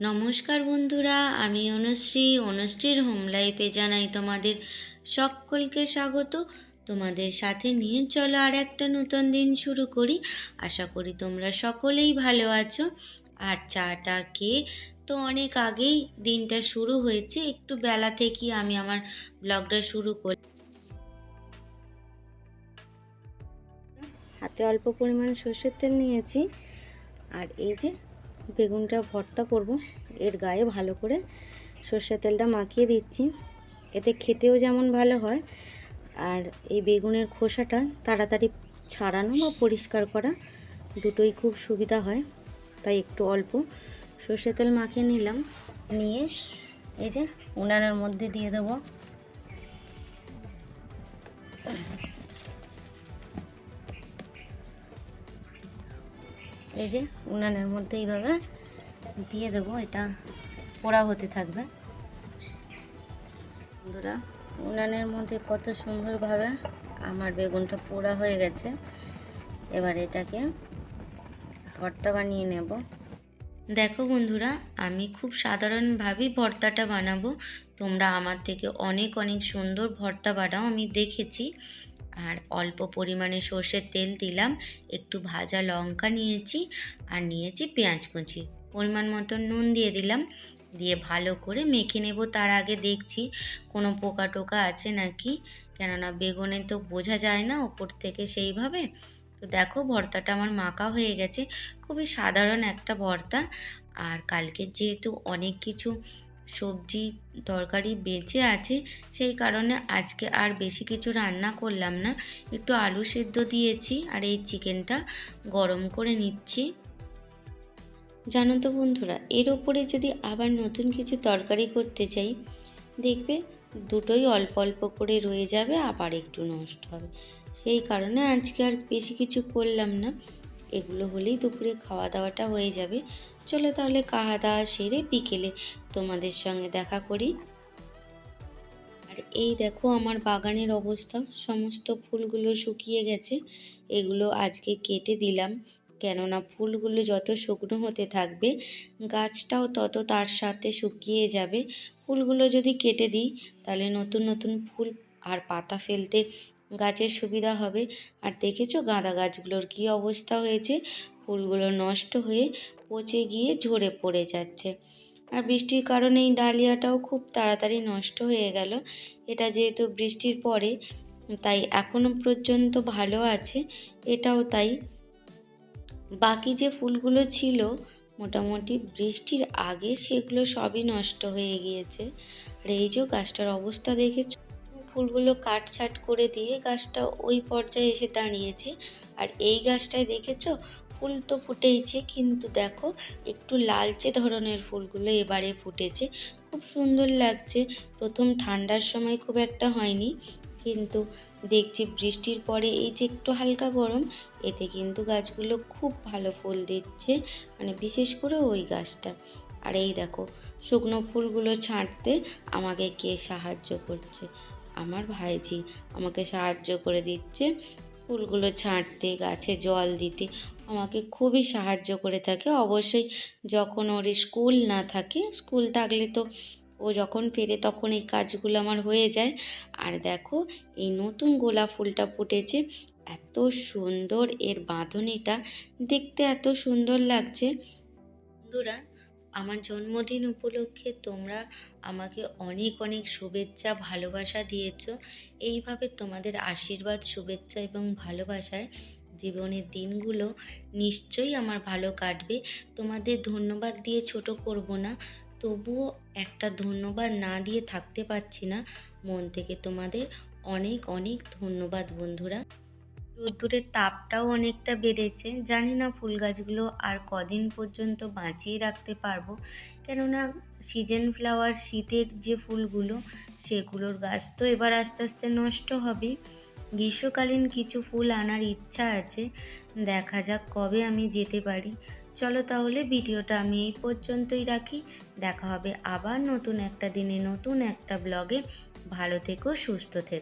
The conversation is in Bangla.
নমস্কার বন্ধুরা, আমি অনুশ্রী, অনুশ্রীর হোম লাইফে জানাই তোমাদের সকলকে স্বাগত। তোমাদের সাথে নিয়ে চলো আর একটা নতুন দিন শুরু করি। আশা করি তোমরা সকলেই ভালো আছো। আর চাটা খেয়ে তো অনেক আগেই দিনটা শুরু হয়েছে। একটু বেলা থেকেই আমি আমার ব্লগটা শুরু করি। হাতে অল্প পরিমাণ সর্ষের তেল নিয়েছি। আর এই যে বেগুনটা ভর্তা করব। এর গায়ে ভালো করে সর্ষের তেলটা মাখিয়ে দিচ্ছি। এতে খেতেও যেমন ভালো হয়। আর এই বেগুনের খোসাটা তাড়াতাড়ি ছাড়ানো বা পরিষ্কার করা দুটোই খুব সুবিধা হয়। তাই একটু অল্প সর্ষের তেল মাখিয়ে নিলাম। নিয়ে এই যে উনানের মধ্যে দিয়ে দেবো এই যে উনানের মধ্যে এইভাবে দিয়ে দেবো, এটা পোড়া হতে থাকবে। বন্ধুরা, উনানের মধ্যে কত সুন্দরভাবে আমার বেগুনটা পোড়া হয়ে গেছে। এবার এটাকে ভর্তা বানিয়ে নেব। দেখো বন্ধুরা, আমি খুব সাধারণভাবেই ভর্তাটা বানাবো। তোমরা আমার থেকে অনেক অনেক সুন্দর ভর্তা বানাও, আমি দেখেছি। আর অল্প পরিমাণে সর্ষের তেল দিলাম, একটু ভাজা লঙ্কা নিয়েছি আর নিয়েছি পেঁয়াজ কুচি। পরিমাণ মতন নুন দিয়ে দিলাম, দিয়ে ভালো করে মেখে নেব। তার আগে দেখছি কোনো পোকা টোকা আছে নাকি? কেননা বেগুনে তো বোঝা যায় না ওপর থেকে সেইভাবে। তো দেখো ভর্তাটা আমার মাখা হয়ে গেছে। খুবই সাধারণ একটা ভর্তা। আর কালকে যেহেতু অনেক কিছু সবজি তরকারি বেঁচে আছে, সেই কারণে আজকে আর বেশি কিছু রান্না করলাম না। একটু আলু সেদ্ধ দিয়েছি আর এই চিকেনটা গরম করে নিচ্ছি। জানো তো বন্ধুরা, এর ওপরে যদি আবার নতুন কিছু তরকারি করতে চাই, দেখবে দুটোই অল্প অল্প করে রয়ে যাবে, আবার একটু নষ্ট হবে। সেই কারণে আজকে আর বেশি কিছু করলাম না। এগুলো হলেই দুপুরে খাওয়া দাওয়াটা হয়ে যাবে। চলো তাহলে খাওয়া দাওয়া সেরে বিকেলে তোমাদের সঙ্গে দেখা করি। আর এই দেখো আমার বাগানের অবস্থা, সমস্ত ফুলগুলো শুকিয়ে গেছে। এগুলো আজকে কেটে দিলাম, কেননা ফুলগুলো যত শুকনো হতে থাকবে, গাছটাও তত তার সাথে শুকিয়ে যাবে। ফুলগুলো যদি কেটে দিই, তাহলে নতুন নতুন ফুল আর পাতা ফেলতে গাছের সুবিধা হবে। আর দেখেছ গাঁদা গাছগুলোর কী অবস্থা হয়েছে? ফুলগুলো নষ্ট হয়ে পচে গিয়ে ঝরে পড়ে যাচ্ছে। আর বৃষ্টির কারণে এই ডালিয়াটাও খুব তাড়াতাড়ি নষ্ট হয়ে গেল। এটা যেহেতু বৃষ্টির পরে, তাই এখনও পর্যন্ত ভালো আছে। এটাও তাই। বাকি যে ফুলগুলো ছিল, মোটামুটি বৃষ্টির আগে সেগুলো সবই নষ্ট হয়ে গিয়েছে। আর এই যে গাছটার অবস্থা দেখেছ ফুলগুলো কাটছাট করে দিয়ে গাছটা ওই পর্যায়ে এসে দাঁড়িয়েছে। আর এই গাছটায় দেখেছ? ফুল তো ফুটেইছে, কিন্তু দেখো, একটু লালচে ধরনের ফুলগুলো এবারে ফুটেছে। খুব সুন্দর লাগছে। প্রথম ঠান্ডার সময় খুব একটা হয়নি, কিন্তু দেখছি বৃষ্টির পরে এই যে একটু হালকা গরম, এতে কিন্তু গাছগুলো খুব ভালো ফুল দিচ্ছে মানে বিশেষ করে ওই গাছটা। আর এই দেখো, শুকনো ফুলগুলো ছাঁটতে আমাকে কে সাহায্য করছে? আমার ভাইজি আমাকে সাহায্য করে দিচ্ছে, ফুলগুলো ছাঁটতে, গাছে জল দিতে, আমাকে খুবই সাহায্য করে থাকে। অবশ্যই যখন ওর স্কুল না থাকে, স্কুল থাকলে তো ও যখন ফেরে তখন এই কাজগুলো আমার হয়ে যায়। আর দেখো, এই নতুন গোলাপ ফুলটা ফুটেছে, এত সুন্দর এর বাঁধনিটা, দেখতে এত সুন্দর লাগছে। বন্ধুরা, আমার জন্মদিন উপলক্ষে তোমরা আমাকে অনেক অনেক শুভেচ্ছা, ভালোবাসা দিয়েছ। এইভাবে তোমাদের আশীর্বাদ, শুভেচ্ছা এবং ভালোবাসায় জীবনের দিনগুলো নিশ্চয়ই আমার ভালো কাটবে। তোমাদের ধন্যবাদ দিয়ে ছোট করব না, তবুও একটা ধন্যবাদ না দিয়ে থাকতে পারছি না। মন থেকে তোমাদের অনেক অনেক ধন্যবাদ বন্ধুরা। রোদ্দুরের তাপটাও অনেকটা বেড়েছে। জানি না ফুল গাছগুলো আর কদিন পর্যন্ত বাঁচিয়ে রাখতে পারব। কেননা সিজন ফ্লাওয়ার শীতের যে ফুলগুলো, সেগুলোর গাছ তো এবার আস্তে আস্তে নষ্ট হবে। গ্রীষ্মকালীন কিছু ফুল আনার ইচ্ছা আছে। দেখা যাক কবে আমি যেতে পারি। চলো তাহলে ভিডিওটা আমি এই পর্যন্তই রাখি। দেখা হবে আবার নতুন একটা দিনে, নতুন একটা ব্লগে ভালো থেকো, সুস্থ থেকো।